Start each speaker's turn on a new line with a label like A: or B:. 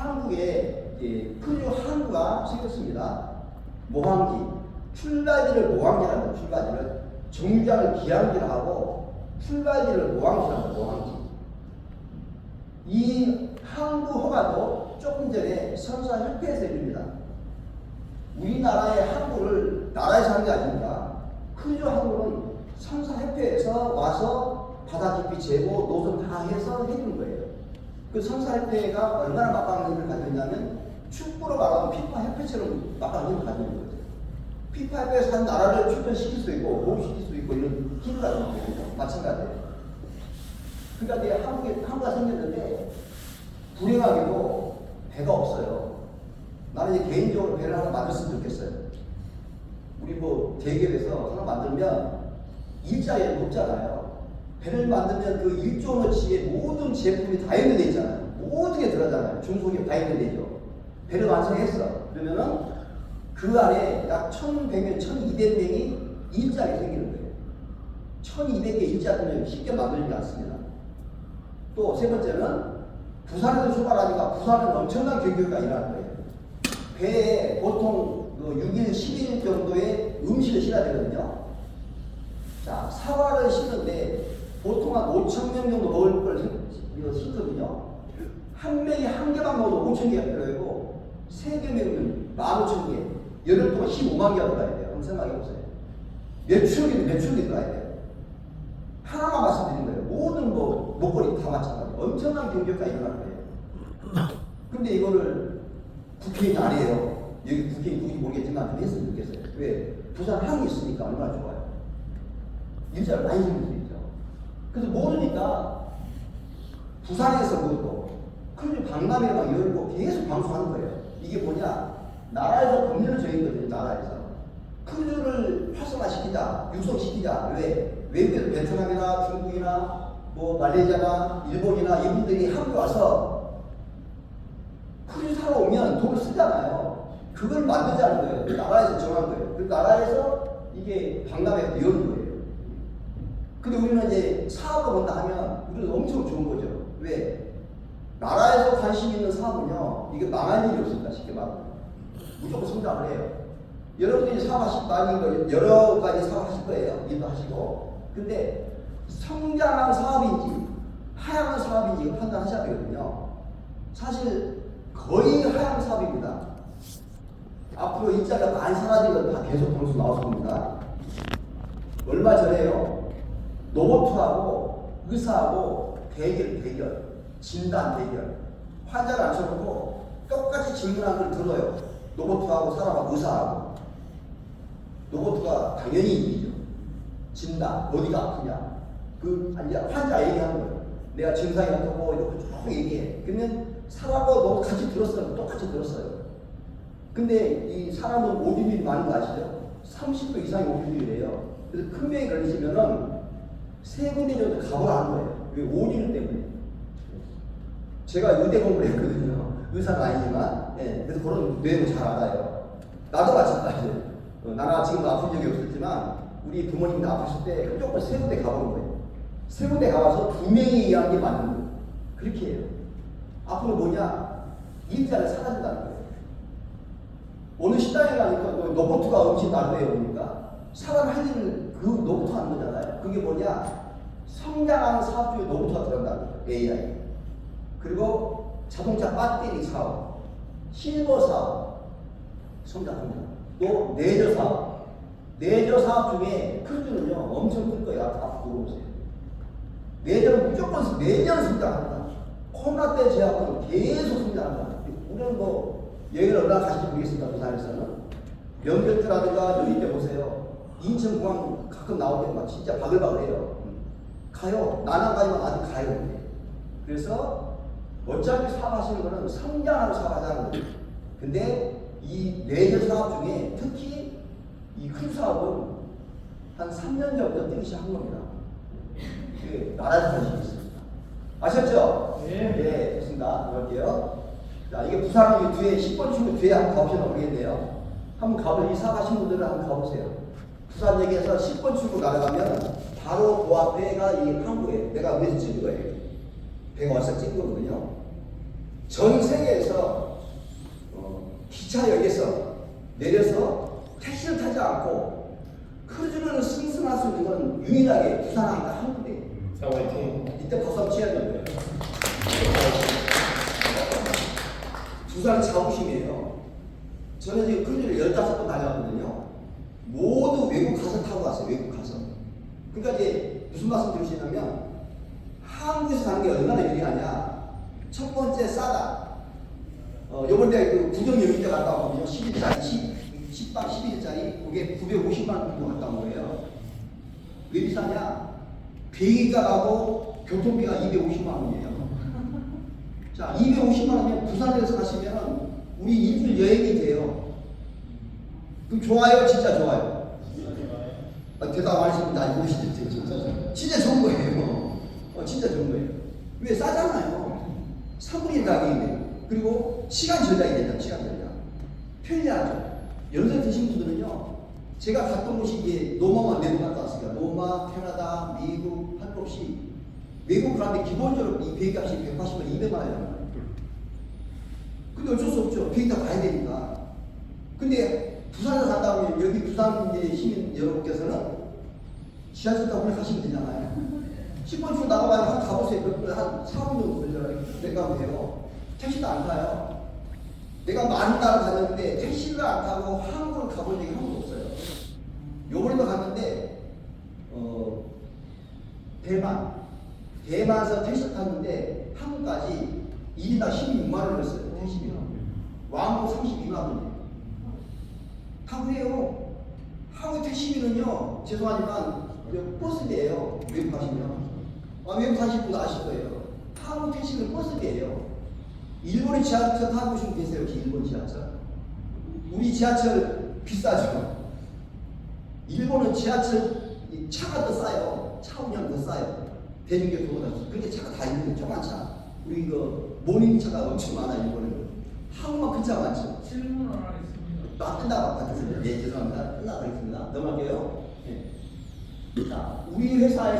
A: 한국에 이제 크루 항구가 생겼습니다. 모항기. 출발지를 모항기라고 출발지를 정류장을 기항기라 하고 출발지를 모항기라고 모항기. 이 항구 허가도 조금 전에 선사협회에서 해줍니다. 우리나라의 항구를 나라에서 하는 게 아닙니다. 크루즈 항구는 선사협회에서 와서 바다 깊이 재고 노선 다 해서 해주는 거예요. 그 선사협회가 얼마나 막강한 힘을 가졌냐면 축구로 말하면 피파 협회처럼 막강한 힘을 가지는 거죠. 피파 협회에서 한 나라를 출전시킬 수도 있고 보호시킬 수도 있고 이런 힘을 가지는 거거든요. 마찬가지예요. 그러니까 이제 한국에 한국가 생겼는데 불행하게도 배가 없어요. 나는 이제 개인적으로 배를 하나 만들었으면 좋겠어요. 우리 뭐 대기업에서 하나 만들면 일자리에 높잖아요. 배를 만들면 그 일조너치의 모든 제품이 다 연결돼 있잖아요. 모든 게 들어가잖아요. 중소기업 다 연결되죠. 배를 완성했어. 그러면은 그 안에 약 1,100명, 1,200명이 일자리 생기는 거예요. 1,200개 일자리는 쉽게 만들지 않습니다. 또 세 번째는 부산에서 출발하니까 부산은 엄청난 경기가 일어날 거예요. 배에 보통 그 6일, 10일 정도의 음식을 실어야 되거든요. 자, 사과를 심는데 보통 한 5천 명 정도 먹을 걸 심- 이거 심거든요. 한 명이 한 개만 먹어도 5천 개가 필요하고 세개 먹으면 15,000개. 열흘 동안 15만 개가 들어야 돼요. 한번 생각해 보세요. 몇 추억이 몇 추억이 들어야 돼요. 하나만 말씀드린 거예요. 모든 뭐 목걸이 다 마찬가지. 엄청난 경제가 일어날 거예요. 근데 이거를 국회의원이 안 해요. 여기 국회의원 누군지 모르겠지만 좀 했으면 좋겠어요. 왜? 부산 항이 있으니까 얼마나 좋아요. 일자를 많이 있죠. 그래서 모르니까 부산에서 그것도 크루즈 박람회를 막 열고 계속 방송하는 거예요. 이게 뭐냐? 나라에서 법률을 정했거든요. 나라에서. 크루즈를 활성화시키자, 육성시키자. 왜? 외국에서 베트남이나 중국이나 뭐 말레이시아나 일본이나 이분들이 한국에 와서 크루즈 사러 오면 돈을 쓰잖아요. 그걸 만들자는 거예요. 그 나라에서 정한 거예요. 그 나라에서 이게 박람회가 여는 거예요. 근데 우리는 이제 사업을 본다 하면 우리는 엄청 좋은 거죠. 왜? 나라에서 관심 있는 사업은요, 이게 망할 일이 없습니다. 쉽게 말하면. 무조건 성장을 해요. 여러분들이 사업하실 거 아닌 거 여러 가지 사업하실 거예요. 일도 하시고. 근데 성장한 사업인지 하향한 사업인지 판단하셔야 되거든요. 사실 거의 하향 사업입니다. 앞으로 일자리가 많이 사라지면 다 계속 방송 나올 겁니다. 얼마 전에요. 로봇하고 의사하고 대결, 대결, 진단 대결. 환자를 앉혀놓고 똑같이 질문한 걸 들어요. 로봇하고 사람하고 의사하고. 로봇가 당연히 이기죠. 진단, 어디가 아프냐. 그, 아니, 환자 얘기하는 거예요. 내가 증상이 어떻고, 이렇게 쭉 얘기해. 그러면 사람하고 너 같이 들었어요. 똑같이 들었어요. 근데 이 사람은 오줌이 많은 거 아시죠? 30도 이상의 오줌이래요. 그래서 큰 병이 걸리시면은 세 군데 정도 가보라 하는 거예요. 왜 오줌 때문에. 제가 의대 공부를 했거든요. 의사는 아니지만, 예, 그래서 그런 내용을 잘 알아요. 나도 마찬가지예요. 어, 나나 지금 아픈 적이 없었지만, 우리 부모님이 아프실 때 무조건 세 군데 가보는 거예요. 세 군데 가봐서 두 명이 이해한 게 맞는 거예요. 그렇게 해요. 앞으로 뭐냐? 일자를 사라진다는 거예요. 어느 식당에 가니까 그 로봇가 음식 나르에 오니까 사람 할 일을 그 로봇 하는 거잖아요. 그게 뭐냐? 성장하는 사업 중에 들어간다는 거예요. AI. 그리고 자동차 배터리 사업, 실버 사업, 성장 성장. 또 내저 사업. 내저 사업 중에 크루즈는요 엄청 클 거예요. 앞으로 보세요. 내년은 무조건 매년 성장한다. 코로나 때 제약은 계속 성장한다. 우리는 뭐 여기를 얼마나 가실지 모르겠습니다. 부산에서는 명절 때라든가 연휴 때 보세요. 인천공항 가끔 나올 때막 진짜 바글바글해요. 가요. 나나 가지만 아직 가요. 그래서 어차피 사업하시는 거는 성장하는 사업하자는 거예요. 근데 이 내년 사업 중에 특히 이 큰 사업은 한 3년 전부터 뛰기 시작한 겁니다. 그 나라에서 관심이 있습니다. 아셨죠?
B: 네.
A: 네, 좋습니다. 들어갈게요. 자, 이게 부산 뒤에 10번 출구 뒤에 한번 가보시면 모르겠네요. 한번 가보, 이사 가신 분들은 한번 가보세요. 부산역에서 10번 출구 날아가면 바로 그 앞에가 이 항구에 내가 위에서 찍은 거예요. 배가 와서 찍은 거거든요. 전 세계에서 기차역에서 내려서 택시를 타지 않고 크루즈를 승승할 수 있는 건 유일하게 군데.
B: 사와이팅.
A: 이때 박수 한번 쳐야 돼요. 부산 자부심이에요. 저는 지금 크루즈를 15번 다녀왔거든요. 모두 외국 가서 타고 왔어요. 외국 가서. 그러니까 이제 무슨 말씀 드리시냐면 한국에서 가는 게 얼마나 유리하냐. 첫 번째 싸다. 어, 요번 에 그 구정여행 때 갔다 왔거든요. 10일짜리, 10, 10박 11일짜리. 그게 950만 원 정도 갔다 온 거예요. 왜 비싸냐? 비행기값하고 교통비가 250만 원이에요. 자, 250만 원이면 부산에서 가시면 우리 일주일 여행이 돼요. 그럼 좋아요? 진짜 좋아요? 아, 대답 안 하시면 나 모르시죠? 진짜, 진짜 좋은 거예요. 어, 진짜 좋은 거예요. 왜 싸잖아요. 3분의 1 가격인데. 그리고 시간 절약이 된다, 시간 절약. 편리하죠. 연세 드신 분들은요, 제가 갔던 곳이 이제 노마만 네번 갔다 왔으니까, 노마, 캐나다, 미국, 할 것 없이 외국 가는데 기본적으로 이 비행값이 180만, 200만 원이란 말이에요. 근데 어쩔 수 없죠. 비행기 다 가야 되니까. 근데 부산에서 갔다 오면 여기 부산 이제 시민 여러분께서는 지하철 타고 그냥 가시면 되잖아요. 10분 쭉 나가봐야 한 가보세요. 한 4분 정도 걸려요. 내가 돼요. 택시도 안 타요. 내가 많은 나라 다녔는데 택시를 안 타고 한국을 가본 적이 한 번도 없어요. 요번에도 갔는데, 어, 대만. 대만에서 택시 탔는데 한국까지 1인당 16만 원을 썼어요. 택시비가. 왕복 32만 원 다 그래요. 한국 택시비는요, 죄송하지만, 버스비예요. 외국 가시면. 아, 외국 사실 분 아실 거예요. 한국 택시는 버스비예요. 일본의 지하철 타보시면 계세요. 혹시 일본 지하철. 우리 지하철 비싸죠. 일본은 지하철 이 차가 더 싸요. 차 운영 더 싸요. 대중교통보다. 근데 차가 다 있는데 조그만 차. 우리 그 모닝 차가 엄청 많아 일본은. 한국만 큰 차가 많죠.
C: 질문 하 나 있습니다.
A: 또 끝나고. 예, 죄송합니다. 끝나가겠습니다. 넘어갈게요. 예. 자, 우리 회사에서